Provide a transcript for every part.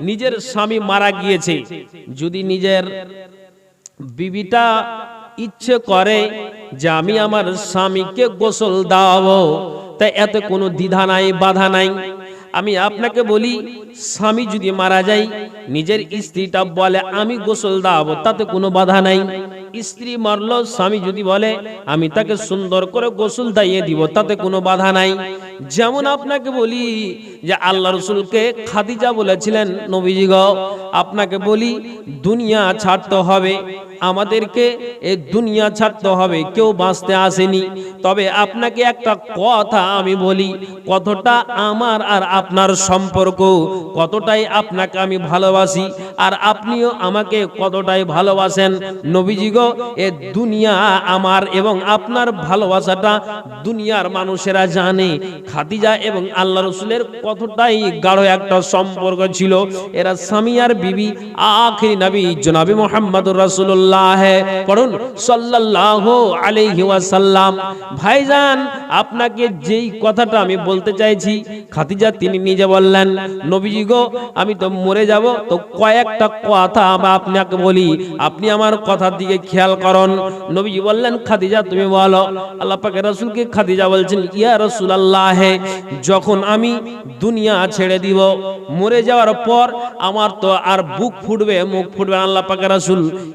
নিজের স্বামী মারা গিয়েছে। যদি নিজের বিবিটা ইচ্ছে করে যে আমি আমার স্বামীকে গোসল দাওয়াবো তাই এতে কোনো দ্বিধা নাই, বাধা নাই। আমি আপনাকে বলি, স্বামী যদি মারা যায়, নিজের স্ত্রীটা বলে, আমি গোসল দাওয়াবো তাতে কোনো বাধা নাই। স্ত্রী মারলো, স্বামী যদি বলে, আমি তাকে সুন্দর করে গোসল দাইয়ে দিব তাতে কোনো বাধা নাই। যেমন আপনাকে বলি যে আল্লাহ রসুলকে খাদিজা বলেছিলেন নবীজি গো, আপনাকে বলি দুনিয়া ছাড়তে হবে, আমাদেরকে এই দুনিয়া ছাড়তে হবে, কেউ বাঁচতে আসেনি। তবে আপনাকে একটা কথা আমি বলি, কতটা আমার আর আপনার সম্পর্ক, কতটাই আপনাকে আমি ভালোবাসি, আর আপনিও আমাকে কতটাই ভালোবাসেন। নবীজি গো, এ দুনিয়া আমার এবং আপনার ভালোবাসাটা দুনিয়ার মানুষেরা জানে খাদিজা এবং আল্লাহ রসুলের কতটাই গাঢ় একটা সম্পর্ক ছিল, এরা স্বামী আর বিবি, আখিরি নবী জনাবি মোহাম্মদুর রাসূলুল্লাহ। পড়ুন, সাল্লাল্লাহু আলাইহি ওয়াসাল্লাম। ভাইজান, আপনাকে যেই কথাটা আমি বলতে চাইছি, খাদিজা তিনি নিজে বললেন, নবীজি গো, আমি তো মরে যাব, তো কয়েকটা কথা আপনাকে বলি, আপনি আমার কথার দিকে খেয়াল করুন। নবীজি বললেন, খাদিজা তুমি বলো। আল্লাহ পাকে রাসূলকে খাদিজা বলছেন, ইয়া রাসূলুল্লাহ যখন আমি দুনিয়া ছেড়ে দিব, মরে যাওয়ার পর আমার তো আর বুক ফুটবে, মুখ ফুটবে আল্লাহ পাকে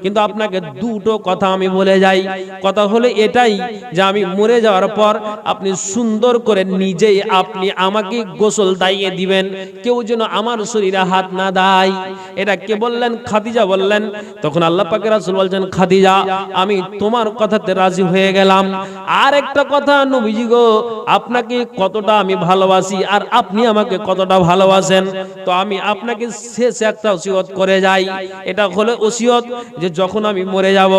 কিন্তু আপনাকে দুটো কথা আমি বলে যাই। কথা হলো এটাই যে আমি মরে যাওয়ার পর আপনি সুন্দর করে নিজেই আপনি আমাকে গোসল দাইয়ে দিবেন। কেউ যেন আমার শরীরে হাত না দেয় এটা কে বললেন? খাদিজা বললেন। তখন আল্লাহ রাসূল বলছেন, খাদিজা, আমি তোমার কথাতে রাজি হয়ে গেলাম। আর একটা কথা নবীজি গো, আপনাকে কতটা আমি ভালোবাসি আর আপনি আমাকে কতটা ভালোবাসেন, তো আমি আপনাকে শেষ একটা ওসিয়ত করে যাই। এটা হলো ওসিয়ত যে যখন আমি মরে যাব,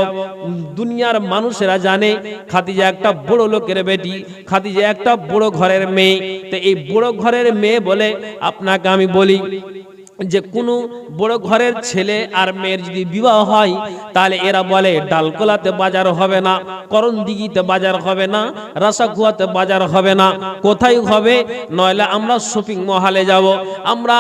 দুনিয়ার মানুষেরা জানে, খাদিজা একটা বড় লোকের বেটি, খাদিজা একটা বড় ঘরের মেয়ে, তো এই বড় ঘরের মেয়ে বলে আপনাকে আমি বলি যে কোনো বড় ঘরের ছেলে আর মেয়ের যদি বিবাহ হয়, তাহলে এরা বলে, ডালকোলাতে বাজার হবে না করণ দিঘিতে বাজার হবে না রাসাকুয়াতে বাজার হবে না। কোথায় হবে? নইলে আমরা শপিং মহলে যাব, আমরা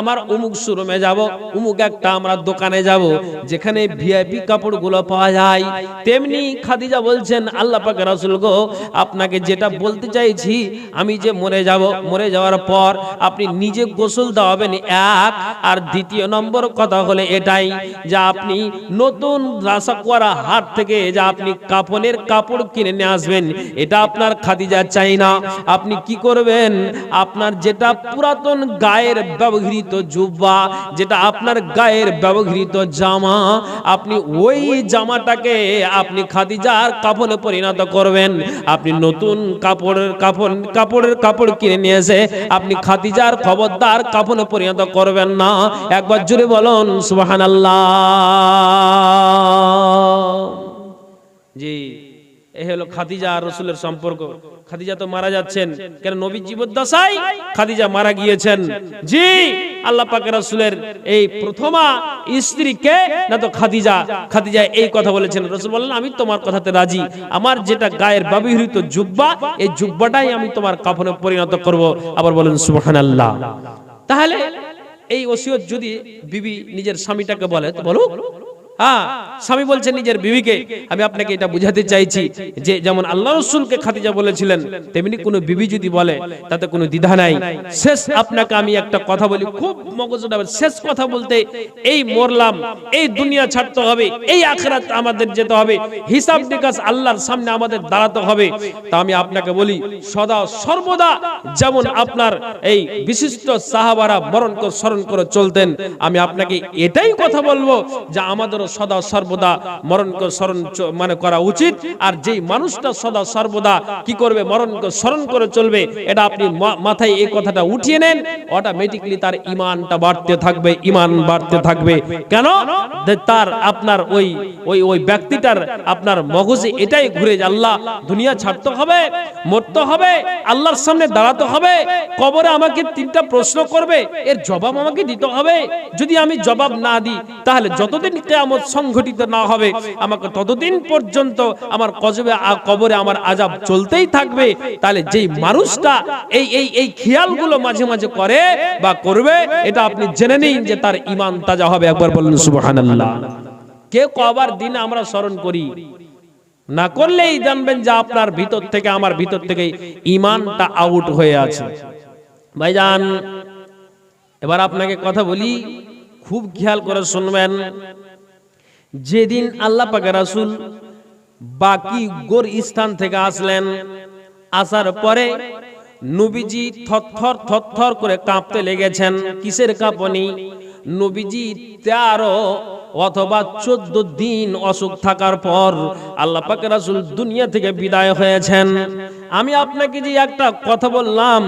আমার অমুক শোরুমে যাব, অমুক একটা আমরা দোকানে যাব, যেখানে ভিআইপি কাপড়গুলো পাওয়া যায়। তেমনি খাদিজা বলছেন, আল্লাহ পাক রাসূল গো, আপনাকে যেটা বলতে চাইছি, আমি যে মরে যাব, মরে যাওয়ার পর আপনি নিজে গোসল দেওয়াবেন এক আর দ্বিতীয় নম্বর কথা হলে এটাই যে আপনি নতুন রাসাকুয়ারা হাট থেকে যে আপনি কাপনের কাপড় কিনে নিয়ে আসবেন, এটা আপনার খাদিজা চাই না। আপনি কি করবেন? আপনার যেটা পুরাতন গায়ের ব্যবহৃত জুব্বা, যেটা আপনার গায়ের ব্যবহৃত জামা, আপনি ওই জামাটাকে আপনি খাদিজার কাপড়ে পরিণত করবেন। আপনি নতুন কাপড়ের কাপড় কাপড়ের কাপড় কিনে নিয়ে এসে আপনি খাদিজার খবরদার কাপড়ে পরিণত করবেন। না, একবার জুড়ে বলুন সুবাহান জি এ হলো খাদিজা আর রসুলের সম্পর্ক। খাদিজা তো মারা যাচ্ছেন, কেন নবী জীবদ্দশায় খাদিজা মারা গিয়েছেন। জি, আল্লাহ রসুলের এই প্রথমা স্ত্রী কে না তো খাদিজা। খাদিজা এই কথা বলেছেন। রসুল বললেন, আমি তোমার কথাতে রাজি। আমার যেটা গায়ের ব্যবহৃত জুব্বা, এই জুব্বাটাই আমি তোমার কাফনে পরিণত করব। আবার বলেন, সুবহানাল্লাহ। তাহলে এই ওসিয়ত যদি বিবি নিজের স্বামীটাকে বলে তো বলুক হ্যাঁ স্বামী বলছেন নিজের বিবিকে, আমি আপনাকে এটা বুঝাতে চাইছি যে যেমন আল্লাহ রসুলকে খাদিজা বলেছিলেন, তেমনি কোনো বিবি যদি বলে, তাতে কোনো দ্বিধা নাই। শেষ আপনাকে আমি একটা কথা বলি, খুব মগজ শেষ কথা বলতে, এই মরলাম, এই দুনিয়া ছাড়তে হবে, এই আখরাত আমাদের যেতে হবে, হিসাব নিকাশ আল্লাহর সামনে আমাদের দাঁড়াতে হবে। তা আমি আপনাকে বলি, সদা সর্বদা যেমন আপনার এই বিশিষ্ট সাহাবারা বরণ করে, স্মরণ করে চলতেন, আমি আপনাকে এটাই কথা বলব যে আমাদেরও সদা সর্বদা মরণকে স্মরণ মানে করা উচিত। আর যেই মানুষটা সদা সর্বদা কি করবে? মরণকে স্মরণ করে চলবে, এটা আপনি মাথায় এই কথাটা উঠিয়ে নেন অটোমেটিকলি তার ইমানটা বাড়তে থাকবে, ইমান বাড়তে থাকবে। কেন? তার আপনার ওই ওই ওই ব্যক্তিটার আপনার মগজে এটাই ঘুরে যে আল্লাহ, দুনিয়া ছাড়তে হবে, মরতে হবে, আল্লাহর সামনে দাঁড়াতে হবে, কবরে আমাকে তিনটা প্রশ্ন করবে, এর জবাব আমাকে দিতে হবে। যদি আমি জবাব না দিই, তাহলে যতদিন কেয়ামত সংঘটিত না হবে। আমাকে ততদিন পর্যন্ত আমার কজবে কবরে আমার আজাব চলতেই থাকবে। তাহলে যেই মানুষটা এই এই এই খেয়ালগুলো মাঝে মাঝে করে বা করবে, এটা আপনি জেনে নিন যে তার ইমান তাজা হবে। একবার বলুন, সুবহানাল্লাহ। কে কবার দিনে আমরা স্মরণ করি। না করলেই জানবেন যে আপনার ভিতর থেকে, আমার ভিতর থেকে ইমানটা আউট হয়ে আছে। ভাইজান, এবার আপনাকে কথা বলি, খুব খেয়াল করে শুনবেন। যেদিন আল্লাহ পাকে রাসূল বাকি গোর স্থান থেকে আসলেন, আসার পরে নবীজি থরথর থরথর করে কাঁপতে লেগেছেন। কিসের কাঁপনি? নবীজি তেরো অথবা চোদ্দ দিন অসুখ থাকার পর আল্লাহ পাক রাসূল দুনিয়া থেকে বিদায় হয়েছেন। আমি আপনাকে যে একটা কথা বললাম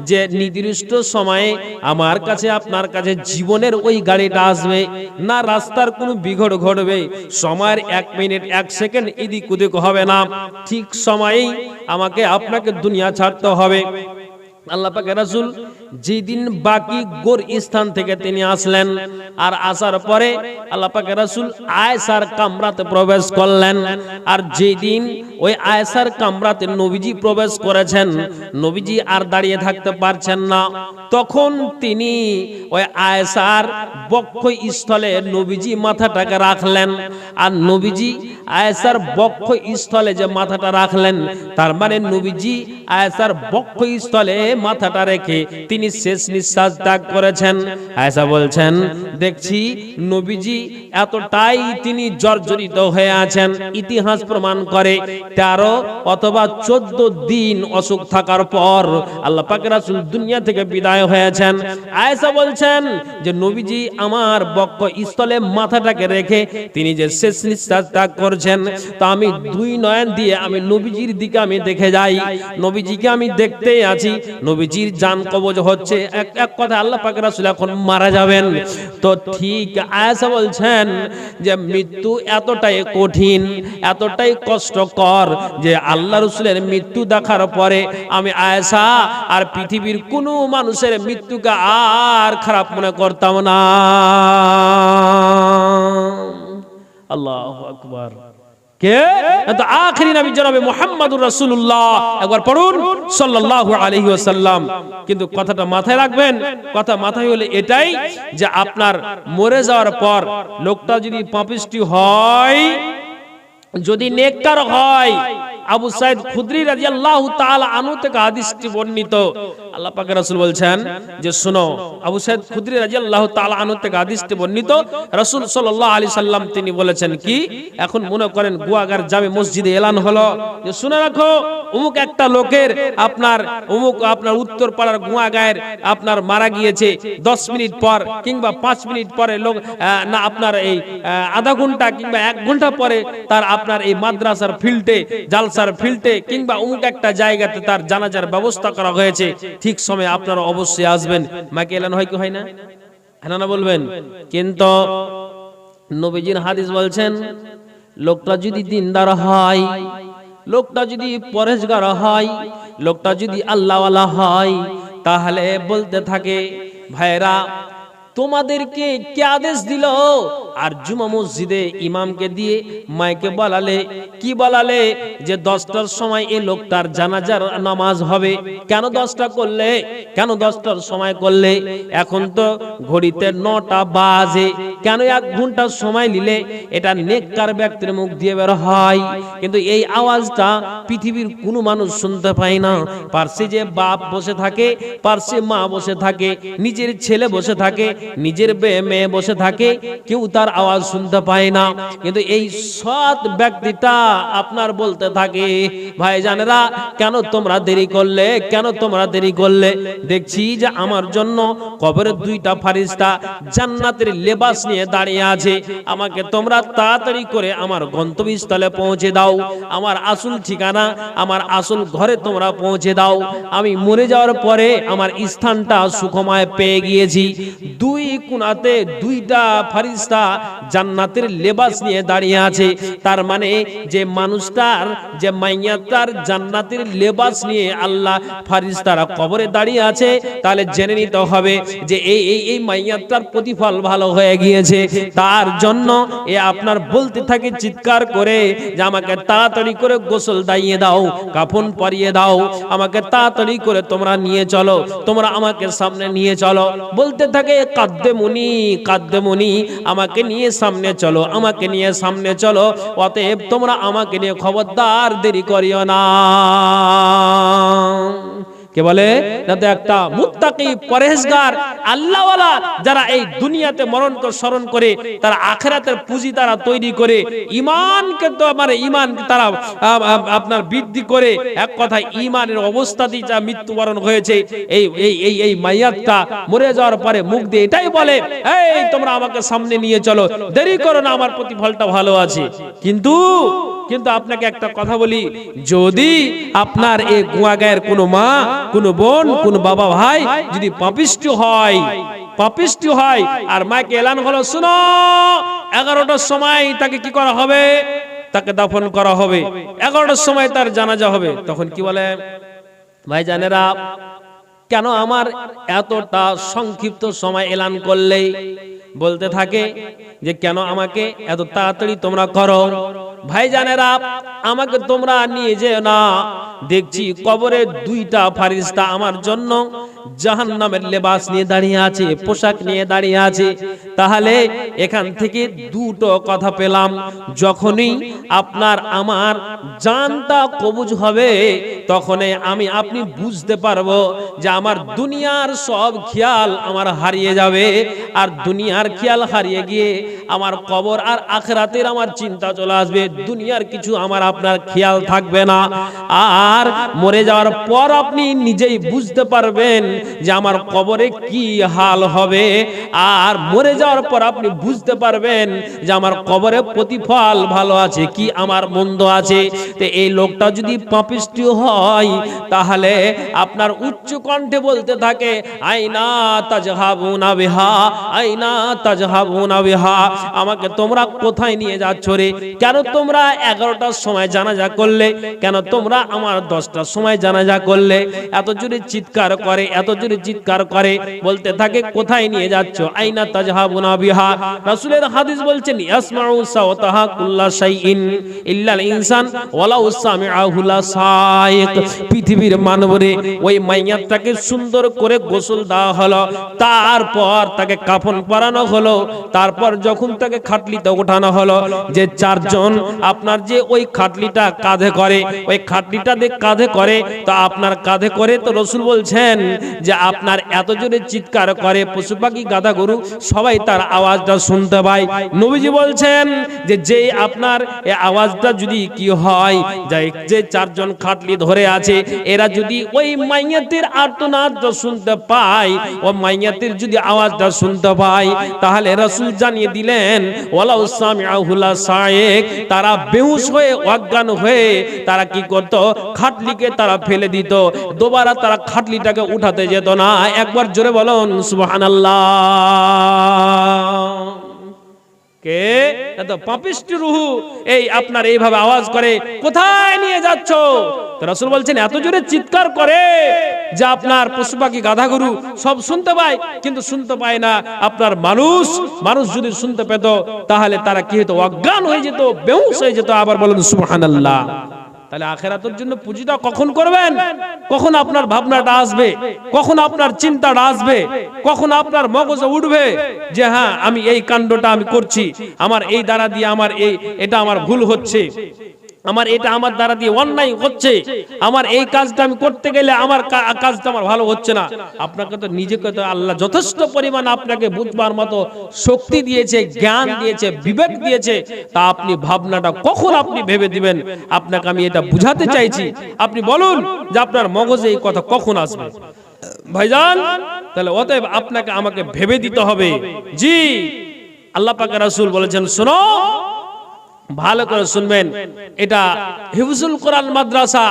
যে নির্দিষ্ট সময়ে আমার কাছে, আপনার কাছে জীবনের ওই গাড়িটা আসবে, না রাস্তার কোনো বিঘট ঘটবে, সময়ের এক মিনিট, এক সেকেন্ড এদিক ওদিক হবে না। ঠিক সময়েই আমাকে আপনাকে দুনিয়া ছাড়তে হবে। আল্লাহ পাকে রাসূল যেদিন বাকি গোর স্থান থেকে তিনি আসলেন আর আসার পরে আল্লাহ পাকে রাসূল আয়েশার কামরাতে প্রবেশ করলেন। আর যেদিন ওই আয়েশার কামরাতে নবীজি প্রবেশ করেছেন, নবীজি আর দাঁড়িয়ে থাকতে পারছেন না। তখন তিনি ওই আয়েশার বক্ষ স্থলে নবীজি মাথাটাকে রাখলেন। আর নবীজি আয়েশার বক্ষ স্থলে যে মাথাটা রাখলেন, তার মানে নবীজি আয়েশার বক্ষ স্থলে মাথাটা রেখে তিনি শেষ নিঃশ্বাস ত্যাগ করেছেন। আয়েশা বলছেন, দেখছি নবীজি এতটাই তিনি জর্জরিত হয়ে আছেন। ইতিহাস প্রমাণ করে তেরো অথবা চোদ্দ দিন অসুখ থাকার পর আল্লাহ পাক রাসূল দুনিয়া থেকে বিদায় হয়েছেন। আয়েশা বলছেন যে, নবীজি আমার বক্ষ স্থলে মাথাটাকে রেখে তিনি যে শেষ নিঃশ্বাস ত্যাগ করছেন, তা আমি দুই নয়ন দিয়ে আমি নবীজির দিকে আমি দেখে যাই। নবীজিকে আমি দেখতেই আছি। নবীজির জান কবজ হচ্ছে। এক এক কথা আল্লাহ পাক রাসূল এখন মারা যাবেন। তো ঠিক আয়েশা বলছেন যে মৃত্যু এতটাই কঠিন, এতটাই কষ্টকর যে আল্লাহ রসুলের মৃত্যু দেখার পরে আমি আয়েশা আর পৃথিবীর কোনো মানুষের মৃত্যুকে আর খারাপ মনে করতাম না। আল্লাহ আকবার। কে? তো আখরি নবী জনাবে মুহাম্মাদুর রাসূলুল্লাহ। একবার পড়ুন, সাল্লাল্লাহু আলাইহি ওয়াসাল্লাম। কিন্তু কথাটা মাথায় রাখবেন, কথা মাথায় হলে এটাই যে আপনার মরে যাওয়ার পর লোকটা যদি পাপিষ্টি হয়, যদি নেককার হয় আবু সাইদ খুদরি রাদিয়াল্লাহু তাআলা আনহু থেকে হাদিসটি বর্ণিত। আল্লাহ পাক রাসূল বলছেন যে, শুনো, আবু সাইদ খুদরি রাদিয়াল্লাহু তাআলা আনহু থেকে হাদিসটি বর্ণিত। রাসূল সাল্লাল্লাহু আলাইহি সাল্লাম তিনি বলেছেন কি, এখন মনে করেন গুয়াগার জামে মসজিদে এলান হলো। যে, শুনে রাখো, অমুক একটা লোকের আপনার, অমুক আপনার উত্তর পাড়ার গুয়াগায়ের আপনার মারা গিয়েছে। 10 মিনিট পর কিংবা 5 মিনিট পরে লোক না, আপনার এই আধা ঘণ্টা কিংবা এক ঘণ্টা পরে তার আপনার এই মাদ্রাসার ফিল্ডে জালসার ফিল্ডে কিংবা অমুক একটা জায়গাতে তার জানাজার ব্যবস্থা করা হয়েছে। ঠিক সময় আপনারা অবশ্যই আসবেন। মাকে এলান হয় কি হয় না? হ্যাঁ না বলবেন? কিন্তু নবীজির হাদিস বলছেন, লোকটা যদি দিনদার হয়, লোকটা যদি পরেশগার হয়, লোকটা যদি আল্লাহওয়ালা হয়, তাহলে বলতে থাকে ভাইরা তোমাদেরকে কে আদেশ দিল? আর জুমা মসজিদে ইমামকে দিয়ে মাইকে বলালে, কি বলালে যে দশটার সময় এই লোকটার জানাজার নামাজ হবে? কেন দশটা করলে? কেন দশটার সময় করলে? এখন তো ঘড়িতে নটা বাজে। কেন এক ঘণ্টার সময় নিলে? এটা নেককার ব্যক্তির মুখ দিয়ে বের হয়। কিন্তু এই আওয়াজটা পৃথিবীর কোনো মানুষ শুনতে পায় না। পার্শ্বে যে বাপ বসে থাকে, পার্শ্বে মা বসে থাকে, নিজের ছেলে বসে থাকে, নিজের মেয়ে বসে থাকে, কেউ তার আওয়াজ শুনতে পায় না। কিন্তু এই সৎ ব্যক্তিটা আপনার বলতে থাকে ভাই জানেরা কেন তোমরা দেরি করলে? কেন তোমরা দেরি করলে? দেখছি যে আমার জন্য কবরের দুইটা ফারিস্তা জান্নাতের লেবাস নিয়ে দাঁড়িয়ে আছে। আমাকে তোমরা তাড়াতাড়ি করে আমার গন্তব্যস্থলে পৌঁছে দাও। আমার আসল ঠিকানা, আমার আসল ঘরে তোমরা পৌঁছে দাও। আমি মরে যাওয়ার পরে আমার স্থানটা সুখময় পেয়ে গিয়েছি। দুই কোনাতে দুইটা ফারিস্তা জান্নাতের লেবাস নিয়ে দাঁড়িয়ে আছে। তার মানে যে মানুষটার, যে মাইয়াটার জান্নাতের লেবাস নিয়ে আল্লাহ ফারিস্তারা কবরে দাঁড়িয়ে আছে, তাহলে জেনে নিতে হবে যে এই এই এই মাইয়াটার প্রতিফল ভালো হয়ে গিয়েছে। তার জন্য এ আপনার বলতে থাকে চিৎকার করে যে আমাকে তাড়াতাড়ি করে গোসল দাইয়ে দাও, কাফন পরিয়ে দাও, আমাকে তাড়াতাড়ি করে তোমরা নিয়ে চলো, তোমরা আমাকে সামনে নিয়ে চলো। বলতে থাকে কাদ্দে মুনি কাদ্দে মুনি আমাকে নিয়ে সামনে চলো, আমাকে নিয়ে সামনে চলো, অতএব তোমরা আমাকে নিয়ে খবরদার দেরি করিও না। কে বলে? যাতে একটা মুত্তাকি পরহেজগার, আল্লাহওয়ালা, যারা এই দুনিয়াতে মরণ করে স্মরণ করে, তারা আখেরাতের পুঁজি তারা তৈরি করে, ইমানকে তো মানে ইমান তারা আপনার বৃদ্ধি করে। এক কথায় ইমানের অবস্থাতেই যা মৃত্যুবরণ হয়েছে, এই এই এই এই মাইয়াতটা মরে যাওয়ার পরে মুখ দিয়ে এটাই বলে, এই, তোমরা আমাকে সামনে নিয়ে চলো, দেরি করো না, আমার প্রতিফলটা ভালো আছে। কিন্তু কিন্তু আপনাকে একটা কথা বলি, যদি আপনার এই গুয়া গুয়াগায়ের কোনো মা, কোনো বোন, কোনো বাবা ভাই যদি পাপিষ্ট হয় পাপিষ্ট হয়, আর মাকে এলান হলো শুনো, এগারোটার সময় তাকে কি করা হবে? তাকে দাফন করা হবে। এগারোটার সময় তার জানাজা হবে। তখন কি বলে? ভাই জানেরা কেন আমার এতটা সংক্ষিপ্ত সময় এলান করলেই? বলতে থাকে যে, কেন আমাকে এত তাড়াতাড়ি তোমরা করো? ভাই জানেরা আমাকে তোমরা নিয়ে যে না। দেখছি কবরে দুইটা ফারিস্তা আমার জন্য জাহান নামের লেবাস নিয়ে দাঁড়িয়ে আছে, পোশাক নিয়ে দাঁড়িয়ে আছে। তাহলে এখান থেকে দুটো কথা পেলাম। যখনই আপনার আমার জানটা কবুজ হবে, তখনই আমি, আপনি বুঝতে পারব যে আমার দুনিয়ার সব খেয়াল আমার হারিয়ে যাবে। আর দুনিয়ার খেয়াল হারিয়ে গিয়ে আমার কবর আর আখরাতের আমার চিন্তা চলে আসবে। দুনিয়ার কিছু আমার আপনার খেয়াল থাকবে না। আর মরে যাওয়ার পর আপনি নিজেই বুঝতে পারবেন যে আমার কবরে কি হাল হবে। আর মরে যাওয়ার পর আপনি বুঝতে পারবেন যে আমার কবরে প্রতিফল ভালো আছে কি আমার মন্দ আছে। তো এই লোকটা যদি পাপিষ্টি হয়, তাহলে আপনার উচ্চ কণ্ঠে বলতে থাকে, আইনা তাজহাবুনা বিহা, আইনা তাজহাবুনা বিহা। আমাকে তোমরা কোথায় নিয়ে যাচ্ছ রে? কেন তোমরা এগারোটার সময় জানাজা করলে, কেন তোমরা আমার দশটার সময় জানাজা করলে? এত জোরে চিৎকার করে, এত জোরে চিৎকার করে, বলতে থাকে, কোথায় নিয়ে যাচ্ছ? আইনা তাজহাবুনা বিহা। রাসূলের হাদিস বলছেন পৃথিবীর মানবরে ওই মাইয়াতটাকে সুন্দর করে গোসল দেওয়া হলো, তারপর তাকে কাফন পরানো হলো, তারপর যখন তাকে খাটলিতে ওঠানো হলো, যে চারজন আপনার যে ওই খাটলিটা কাঁধে করে, ওই খাটলিটা দিয়ে কাঁধে করে, তো আপনার কাঁধে করে তো রসুল বলছেন যে আপনার এত জোরে চিৎকার করে, পশু পাখি গাদা গরু, সবাই তার আওয়াজটা শুনতে পায়। নবীজি বলছেন যে যে আপনার আওয়াজটা যদি কি হয় যে যে চারজন খাটলি ধরে আছে, এরা যদি ওই মাইয়াতের আর্তনাদটা শুনতে পায়, ও মাইয়াতের যদি আওয়াজটা শুনতে পায়, তাহলে রসুল জানিয়ে দিলেন, ওয়ালাউ সামিআহুলা সায়েক তারা বেহুশ হয়ে, অজ্ঞান হয়ে তারা কি করত? খাটলিকে তারা ফেলে দিত। দোবারা তারা খাটলিটাকে উঠাতে যেত না। একবার জোরে বলুন, সুবহানাল্লাহ। কে? তো পাপিষ্ট রুহু। এই আপনার এইভাবে আওয়াজ করে, কোথায় নিয়ে যাচ্ছ? রাসূল বলছেন, এত জোরে চিৎকার করে যে আপনার পশু পাখি, গাধা গরু সব শুনতে পায়, কিন্তু শুনতে পায় না। আপনার মানুষ মানুষ যদি শুনতে পেত, তাহলে তারা কি হতো? অজ্ঞান হয়ে যেত, বেহুশ হয়ে যেত। আবার বলেন, সুবহানাল্লাহ। তাহলে আখেরাতের জন্য পুঁজিটা কখন করবেন? কখন আপনার ভাবনাটা আসবে? কখন আপনার চিন্তাটা আসবে? কখন আপনার মগজে উঠবে যে হ্যাঁ আমি এই কাণ্ডটা আমি করছি। আমার এই দ্বারা দিয়ে আমার এই, এটা আমার ভুল হচ্ছে। আমার এটা আমার দ্বারা দিয়ে অন্যায় হচ্ছে। আমার এই কাজটা আমি করতে গেলে আমার কাজটা আমার ভালো হচ্ছে না। আপনাকে তো নিজেকে তো আল্লাহ যথেষ্ট পরিমাণ আপনাকে বুঝবার মতো শক্তি দিয়েছে, জ্ঞান দিয়েছে, বিবেক দিয়েছে। তা আপনি ভাবনাটা কখন আপনি ভেবে দিবেন? আপনাকে আমি এটা বুঝাতে চাইছি। আপনি বলুন যে আপনার মগজে এই কথা কখন আসবে? ভাইজান, তাহলে অতএব আপনাকে আমাকে ভেবে দিতে হবে। জি, আল্লাহ পাক রাসূল বলেছেন, শোনো। ভালো করে শুনবেন। এটা হিফজুল কোরআন মাদ্রাসা।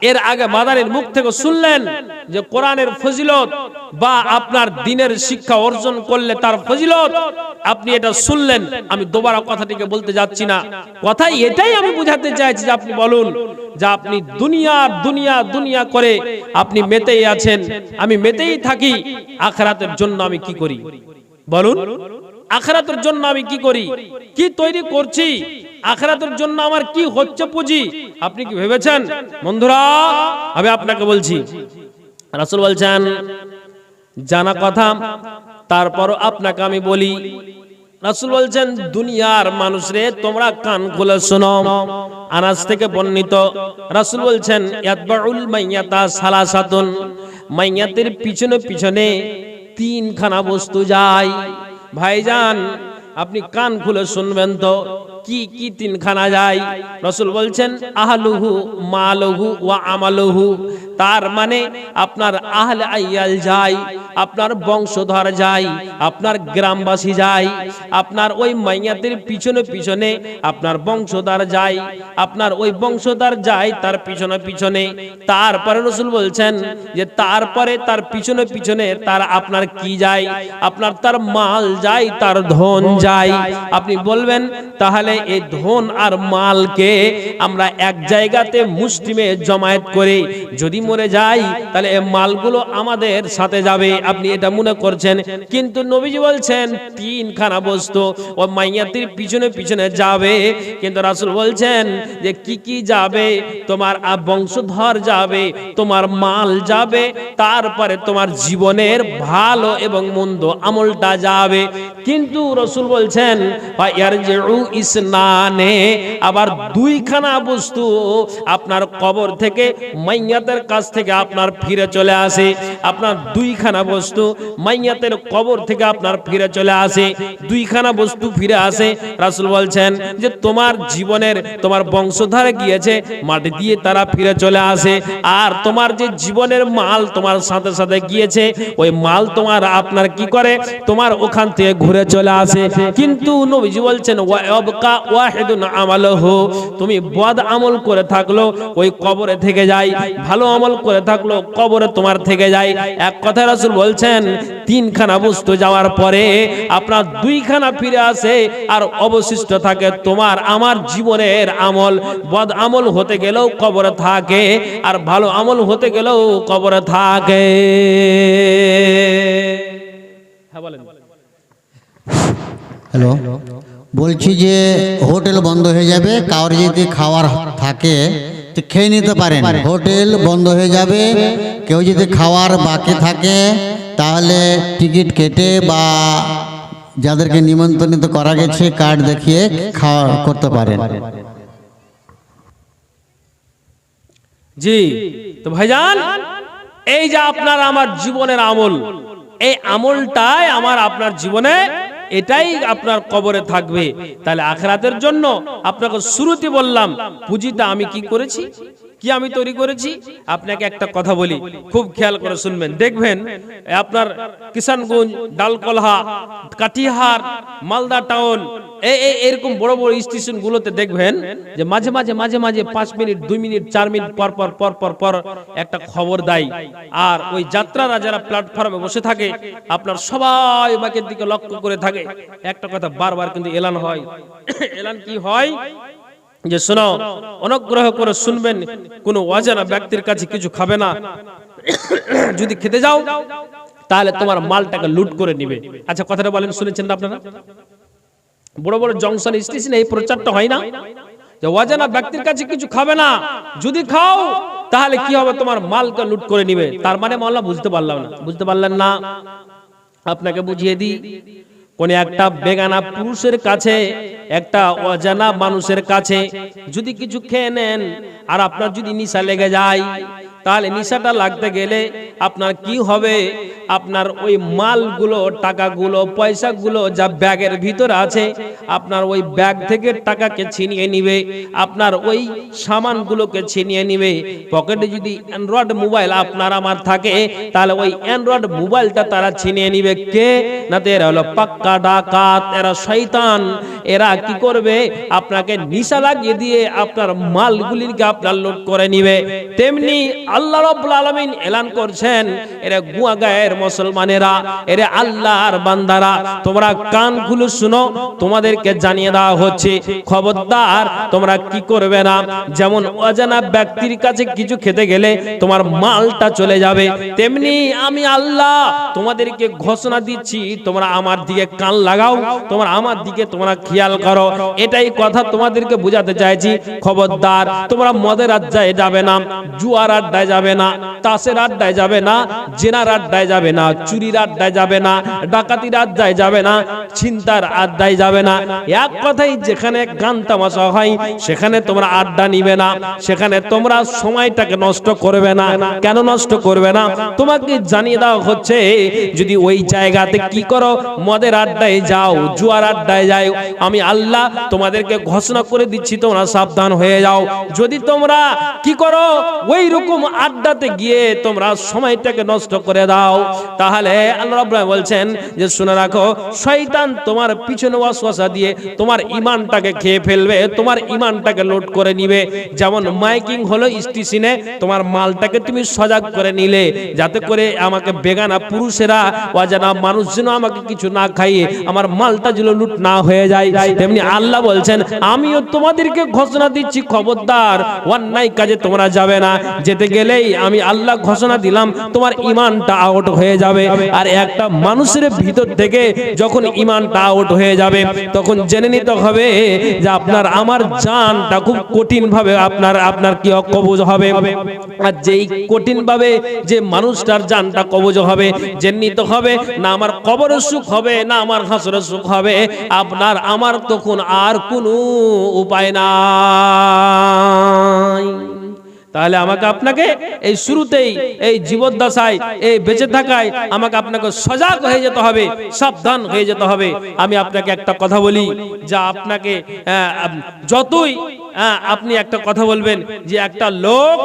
এর আগে মাদারের মুখ থেকে শুনলেন যে কোরআনের ফজিলত বা আপনার দিনের শিক্ষা অর্জন করলে তার ফজিলত। আপনি এটা শুনলেন। আমি দুবারা কথাটিকে বলতে যাচ্ছি না। কথাই এটাই আমি বুঝাতে চাইছি যে আপনি বলুন যে আপনি দুনিয়া দুনিয়া দুনিয়া করে আপনি মেতেই আছেন। আমি মেতেই থাকি। আখরাতের জন্য আমি কি করি? বলুন। আখরাতের জন্য আমি কি করি? কি তৈরি করছি? আখরাতের জন্য আমার কি হচ্ছে পুঁজি? আপনি কি ভেবেছেন? বন্ধুরা, আমি আপনাকে বলছি। রাসূল বলছেন, জানা কথা, তারপর আপনাকে আমি বলি। রাসূল বলছেন, দুনিয়ার মানুষরে তোমরা কান খুলে শোনো আনাস থেকে বর্ণিত। রাসূল বলছেন, ইয়াতবাউল মাইয়াতা সালাসাতুন। মাইয়াতের পিছনে পিছনে তিনখানা বস্তু যায়। ভাইজান আপনি কান খুলে শুনবেন তো। কি কি তিনখানা যায়? রসুল বলছেন, আহলুহু, মালহু ওয়া আমালহু। তার মানে আপনার আহলে আইয়াল যায়, আপনার বংশধর যায়, আপনার গ্রামবাসী যায়, আপনার ওই মাইয়াতের পিছনে পিছনে আপনার বংশধর যায়, আপনার ওই বংশধর যায় তার পিছনে পিছনে। তারপরে রসুল বলছেন যে, তারপরে তার পিছনে পিছনে তার আপনার কি যায়? আপনার তার মাল যায়, তার ধন যায়। আপনি বলবেন, তাহলে এই ধন আর মালকে আমরা এক জায়গাতে মুষ্টিমে জমায়েত করে। যদি মরে যাই, তাহলে এই মালগুলো আমাদের সাথে যাবে। আপনি এটা মনে করছেন? কিন্তু নবীজি বলছেন, তিনখানা বস্তু। ও মাইয়াতির পিছনে পিছনে যাবে। কিন্তু রাসূল বলছেন যে, কি কি যাবে? তোমার বংশধর যাবে, তোমার মাল যাবে, তারপরে তোমার জীবনের ভালো এবং মন্দ আমলটা যাবে। কিন্তু রসুল বলছেন ইয়ারজিউ ইসনানে আবার দুইখানা বস্তু আপনার কবর থেকে, মাইয়াতের কাছ থেকে আপনার ফিরে চলে আসে। আপনার দুইখানা বস্তু মাইয়াতের কবর থেকে আপনার ফিরে চলে আসে। দুইখানা বস্তু ফিরে আসে। রাসূল বলছেন যে, তোমার জীবনের, তোমার বংশধারে গিয়েছে, মাটি দিয়ে তারা ফিরে চলে আসে। আর তোমার যে জীবনের মাল তোমার সাথে সাথে গিয়েছে, ওই মাল তোমার আপনার কি করে? তোমার ওখান থেকে ঘুরে চলে আসে। কিন্তু নবীজি বলছেন ওয়াবকা ওয়াহিদুন আমালহু। তুমি বদ আমল করে থাকল ওই কবরে থেকে যায় ভালো আমল করে থাকল কবরে তোমার থেকে যায় এক কথা রাসূল বলছেন তিনখানা বস্তু যাওয়ার পরে আপনার দুইখানা ফিরে আসে আর অবশিষ্ট থাকে তোমার আমার জীবনের আমল। বদ আমল হতে গেলেও কবরে থাকে আর ভালো আমল হতে গেলেও কবরে থাকে। হ্যাঁ বলেন। হ্যালো। বলছি যে হোটেল বন্ধ হয়ে যাবে, কারোর যদি খাওয়ার থাকে, তো খেয়ে নিতে পারেন। হোটেল বন্ধ হয়ে যাবে, কেউ যদি খাওয়ার বাকি থাকে, তাহলে টিকিট কেটে বা যাদেরকে নিমন্ত্রণিত করা গেছে, কার্ড দেখিয়ে খাওয়া করতে পারেন। জি, তো ভাইজান, এই যে আপনার আমার জীবনের আমল, এই আমলটাই আমার আপনার জীবনে এটাই আপনার কবরে থাকবে। তাহলে আখরাতের জন্য আপনাকে শুরুতে বললাম পুঁজিটা আমি কি করেছি? কি আমি তৈরি করেছি? আপনাকে একটা কথা বলি। খুব খেয়াল করে শুনবেন। দেখবেন, আপনার কিষানগঞ্জ, ডালকলহা, কাটিহার, মালদা টাউন এরকম বড় বড় স্টেশন গুলোতে দেখবেন যে মাঝে মাঝে মাঝে মাঝে পাঁচ মিনিট, দুই মিনিট, চার মিনিট, পর পর পর পর পর একটা খবর দেয়। আর ওই যাত্রারা যারা প্ল্যাটফর্মে বসে থাকে, আপনার সবাই মাকের দিকে লক্ষ্য করে থাকে। একটা কথা বারবার কিন্তু এলান হয়। এলান কি হয়? যে শোনো, অনুগ্রহ করে শুনবেন, কোন অজানা ব্যক্তির কাছে কিছু খাবে না। যদি খেতে যাও, তাহলে তোমার মালটাকে লুট করে নিবে। আচ্ছা কথাটা বলেন, শুনেছেন না আপনারা? বড় বড় জংশন স্টেশনে এই প্রচারটা হয় না? যে অজানা ব্যক্তির কাছে কিছু খাবে না। যদি খাও, তাহলে কি হবে? তোমার মালকে লুট করে নিবে। তার মানে মাল্লা বুঝতে পারলাম না। বুঝতে পারলেন না? আপনাকে বুঝিয়ে দিই। কোন একটা বেগানা পুরুষের কাছে, একটা অজানা মানুষের কাছে যদি কিছু খেয়ে নেন আর আপনার যদি নিশা লেগে যায় তাহলে নিশাটা লাগতে গেলে আপনার কি হবে? আপনার ওই মালগুলো, টাকাগুলো, পয়সাগুলো যা ব্যাগের ভিতরে আছে, আপনার ওই ব্যাগ থেকে টাকাকে ছিনিয়ে নিবে, আপনার ওই সামানগুলোকে ছিনিয়ে নিবে। পকেটে যদি অ্যান্ড্রয়েড মোবাইল আপনার আমার থাকে, তাহলে ওই অ্যান্ড্রয়েড মোবাইলটা তারা ছিনিয়ে নিবে কে? না তো এরা হলো পাক্কা ডাকাত, এরা শয়তান। এরা কি করবে? আপনাকে নিশা লাগিয়ে দিয়ে আপনার মালগুলিকে আপনার লোড করে নিবে। তেমনি আল্লাহ রাব্বুল আলামিন এলান করছেন, এরা গুয়া গায়ের মুসলমানেরা, এরা আল্লাহর বান্দারা, তোমরা কান খুলে শুনো, তোমাদেরকে জানিয়ে দেওয়া হচ্ছে, খবরদার, তোমরা কি করবে না? যেমন অজানা ব্যক্তির কাছে কিছু খেতে গেলে তোমার মালটা চলে যাবে, তেমনি আমি আল্লাহ তোমাদেরকে ঘোষণা দিচ্ছি, তোমরা আমার দিকে কান লাগাও, তোমরা আমার দিকে তোমরা খেয়াল করো। এটাই কথা তোমাদেরকে বোঝাতে চাইছি, খবরদার, তোমরা মদের আড্ডায় যাবে না, জুয়ার আড্ডায় যাবে না, তাসের আড্ডায় যাবে না, জেনার আড্ডায় যাবে না, চুরির আড্ডায় যাবে না, ডাকাতির আড্ডায় যাবে না চিন্তার আড্ডায় যাবে না। এক কথাই যেখানে গান তামাশা হয়, সেখানে তোমরা আড্ডা নিবে না, সেখানে তোমরা সময়টাকে নষ্ট করবে না। কেন নষ্ট করবে না? তোমাকে জানিয়ে দেওয়া হচ্ছে, যদি ওই জায়গাতে কি করো, মদের আড্ডায় যাও, জুয়ার আড্ডায় যাও, আমি আল্লাহ তোমাদেরকে ঘোষণা করে দিচ্ছি, তোমরা সাবধান হয়ে যাও। যদি তোমরা কি করো ওই রকম আড্ডাতে গিয়ে তোমরা সময়টাকে নষ্ট করে দাও। তাহলে আল্লাহ রাব্বুল বলছেন যে, শুনে রাখো, শয়তান তোমার পিছনে ওয়াসওয়াসা দিয়ে তোমার ইমানটাকে খেয়ে ফেলবে, তোমার ইমানটাকে লোড করে নিবে। যেমন মাইকিং হলো স্টেশনে, তোমার মালটাকে তুমি সজাগ করে নিলে, যাতে করে আমাকে বেগানা পুরুষেরা অজানা মানুষ যেন আমাকে কিছু না খাইয়ে আমার মালটা যেন লুট না হয়ে যায়। তেমনি আল্লাহ বলছেন, আমিও তোমাদেরকে ঘোষণা দিচ্ছি, খবরদার, অন্যায় কাজে তোমরা যাবে না। যেতে গেলেই আমি আল্লাহ ঘোষণা দিলাম, তোমার ইমানটা আউট হয়ে যাবে। আর একটা মানুষের ভিতর থেকে যখন ইমানটা আউট হয়ে যাবে, তখন জেনে নিতে হবে যে আপনার, আমার জানটা খুব কঠিন ভাবে আপনার আপনার কি কবজ হবে। আর যেই কঠিন ভাবে যে মানুষটার জানটা কবজ হবে, জেনে নিতে হবে, না আমার কবরের সুখ হবে, না আমার হাসরের সুখ হবে, আপনার, আমার তখন আর কোনো উপায় নাই। তাহলে আমাকে আপনাকে এই শুরুতেই এই জীবদ্দশায় এই বেঁচে থাকায় আমাকে আপনাকে সজাগ হয়ে যেতে হবে, সাবধান হয়ে যেতে হবে। আমি আপনাকে একটা কথা বলি, যা আপনাকে যতই আপনি একটা কথা বলবেন যে একটা লোক